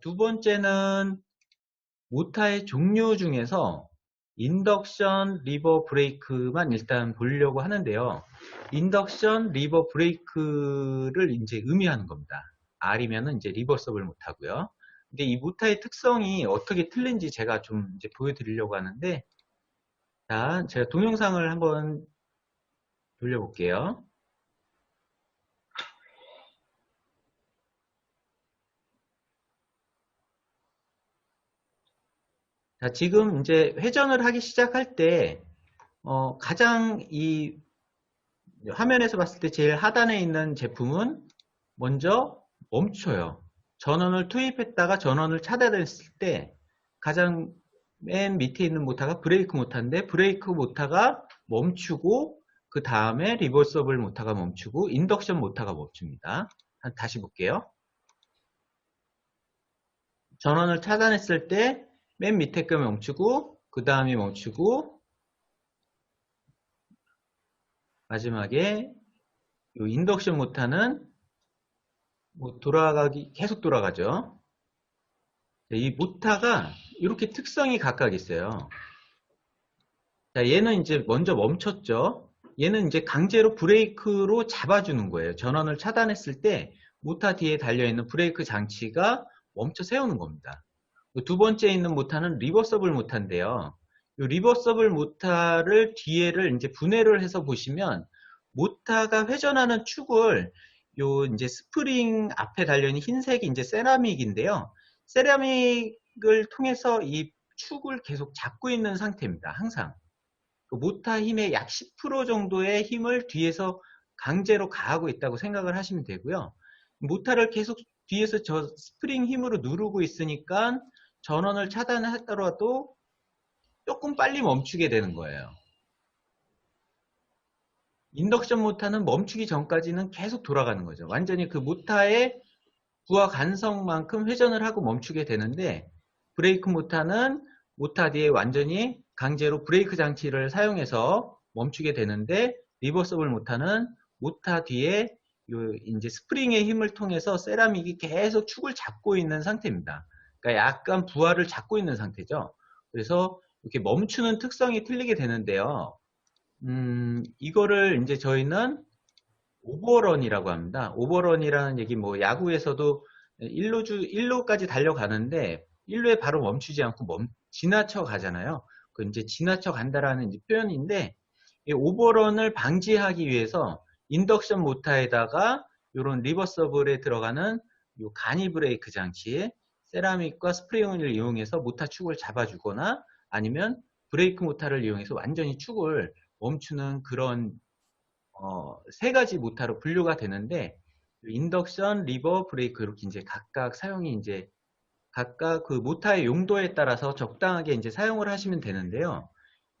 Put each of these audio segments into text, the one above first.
두 번째는 모타의 종류 중에서 인덕션 리버 브레이크만 일단 보려고 하는데요. 인덕션 리버 브레이크를 이제 의미하는 겁니다. R이면은 이제 리버서블 못하고요. 근데 이 모타의 특성이 어떻게 틀린지 제가 좀 이제 보여드리려고 하는데, 자, 제가 동영상을 한번 돌려볼게요. 자, 지금 이제 회전을 하기 시작할 때, 어, 가장 이 화면에서 봤을 때 제일 하단에 있는 제품은 먼저 멈춰요. 전원을 투입했다가 전원을 차단했을 때 가장 맨 밑에 있는 모터가 브레이크 모터인데 브레이크 모터가 멈추고 그 다음에 리버서블 모터가 멈추고 인덕션 모터가 멈춥니다. 다시 볼게요. 전원을 차단했을 때 맨 밑에 거 멈추고 그 다음에 멈추고 마지막에 이 인덕션 모터는 뭐 돌아가기 계속 돌아가죠. 이 모터가 이렇게 특성이 각각 있어요. 자, 얘는 이제 먼저 멈췄죠. 얘는 이제 강제로 브레이크로 잡아주는 거예요. 전원을 차단했을 때 모터 뒤에 달려있는 브레이크 장치가 멈춰 세우는 겁니다. 두 번째 있는 모터는 리버서블 모터인데요. 이 리버서블 모터를 뒤에를 이제 분해를 해서 보시면 모터가 회전하는 축을 요 이제 스프링 앞에 달려있는 흰색이 이제 세라믹인데요. 세라믹을 통해서 이 축을 계속 잡고 있는 상태입니다. 항상. 그 모터 힘의 약 10% 정도의 힘을 뒤에서 강제로 가하고 있다고 생각을 하시면 되고요. 모터를 계속 뒤에서 저 스프링 힘으로 누르고 있으니까 전원을 차단하더라도 조금 빨리 멈추게 되는 거예요. 인덕션 모터는 멈추기 전까지는 계속 돌아가는 거죠. 완전히 그 모터의 부하 간성만큼 회전을 하고 멈추게 되는데 브레이크 모터는 모터 뒤에 완전히 강제로 브레이크 장치를 사용해서 멈추게 되는데 리버서블 모터는 모터 뒤에 이제 스프링의 힘을 통해서 세라믹이 계속 축을 잡고 있는 상태입니다. 그러니까 약간 부하를 잡고 있는 상태죠. 그래서 이렇게 멈추는 특성이 틀리게 되는데요. 음, 이거를 이제 저희는 오버런이라고 합니다. 오버런이라는 얘기 뭐 야구에서도 1루 주 1루까지 달려가는데 1루에 바로 멈추지 않고 멈, 지나쳐 가잖아요. 그 이제 지나쳐 간다라는 표현인데 이 오버런을 방지하기 위해서 인덕션 모터에다가 이런 리버서블에 들어가는 요 간이 브레이크 장치 세라믹과 스프링을 이용해서 모터 축을 잡아주거나 아니면 브레이크 모터를 이용해서 완전히 축을 멈추는 그런 어, 세 가지 모터로 분류가 되는데 인덕션, 리버, 브레이크 이렇게 이제 각각 사용이 이제 각각 그 모터의 용도에 따라서 적당하게 이제 사용을 하시면 되는데요.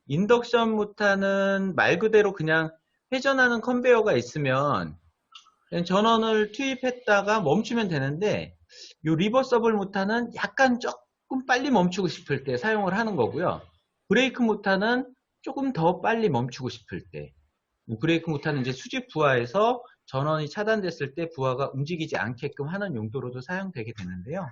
인덕션 모터는 말 그대로 그냥 회전하는 컨베어가 있으면 전원을 투입했다가 멈추면 되는데 이 리버서블 모터는 약간 조금 빨리 멈추고 싶을 때 사용을 하는 거고요. 브레이크 모터는 조금 더 빨리 멈추고 싶을 때 브레이크 모터는 이제 수직 부하에서 전원이 차단됐을 때 부하가 움직이지 않게끔 하는 용도로도 사용되게 되는데요.